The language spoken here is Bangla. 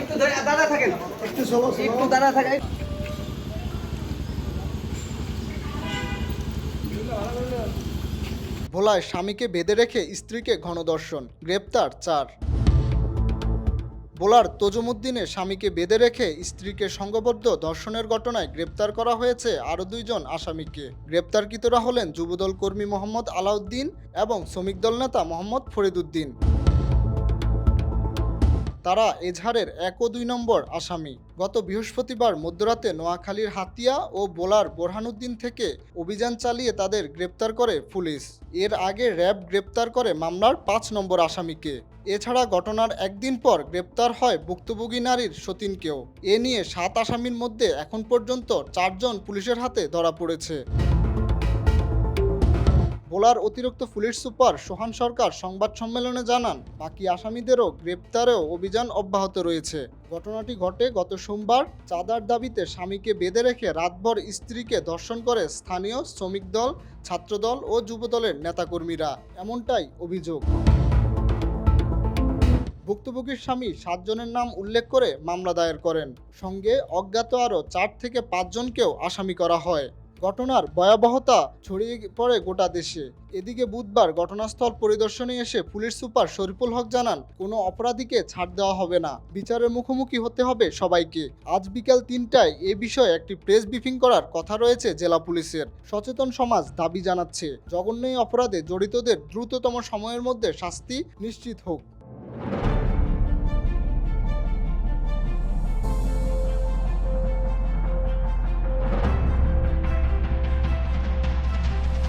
একটু দাঁড়া থাকেন। একটু একটু দাঁড়া থাকেন। ভোলায় স্বামীকে বেঁধে রেখে স্ত্রীকে ঘনদর্শন গ্রেপ্তার চার। ভোলার তজুমুদ্দিনে স্বামীকে বেঁধে রেখে স্ত্রীকে সংঘবদ্ধ ধর্ষণের ঘটনায় গ্রেপ্তার করা হয়েছে আরও দুইজন আসামিকে। গ্রেপ্তারকৃতরা হলেন যুবদল কর্মী মোহাম্মদ আলাউদ্দিন এবং শ্রমিক দল নেতা মোহাম্মদ ফরিদুদ্দিন। তারা এজাহারের এক ও দুই নম্বর আসামি। গত বৃহস্পতিবার মধ্যরাতে নোয়াখালীর হাতিয়া ও বোলার বোরহানুদ্দিন থেকে অভিযান চালিয়ে তাদের গ্রেপ্তার করে পুলিশ। এর আগে র্যাব গ্রেপ্তার করে মামলার পাঁচ নম্বর আসামিকে। এছাড়া ঘটনার একদিন পর গ্রেপ্তার হয় ভুক্তভোগী নারীর সতীনকেও। এ নিয়ে সাত আসামির মধ্যে এখন পর্যন্ত চারজন পুলিশের হাতে ধরা পড়েছে। ভোলার অতিরিক্ত পুলিশ সুপার সোহান সরকার সংবাদ সম্মেলনে জানান, বাকি আসামিদেরও গ্রেপ্তারেও অভিযান অব্যাহত রয়েছে। ঘটনাটি ঘটে গত সোমবার। চাঁদার দাবিতে স্বামীকে বেঁধে রেখে রাতভর স্ত্রীকে ধর্ষণ করে স্থানীয় শ্রমিক দল, ছাত্রদল ও যুবদলের নেতাকর্মীরা। এমনটাই অভিযোগ। ভুক্তভোগীর স্বামী সাতজনের নাম উল্লেখ করে মামলা দায়ের করেন। সঙ্গে অজ্ঞাত আরও চার থেকে পাঁচজনকেও আসামি করা হয়। ঘটনার ভয়াবহতা ছড়িয়ে পড়ে গোটা দেশে। এদিকে বুধবার ঘটনাস্থল পরিদর্শনে এসে পুলিশ সুপার শরীফুল হক জানান, কোনো অপরাধীকে ছাড় দেওয়া হবে না। বিচারের মুখোমুখি হতে হবে সবাইকে। আজ বিকাল তিনটায় এ বিষয়ে একটি প্রেস ব্রিফিং করার কথা রয়েছে জেলা পুলিশের। সচেতন সমাজ দাবি জানাচ্ছে জঘন্য অপরাধে জড়িতদের দ্রুততম সময়ের মধ্যে শাস্তি নিশ্চিত হোক।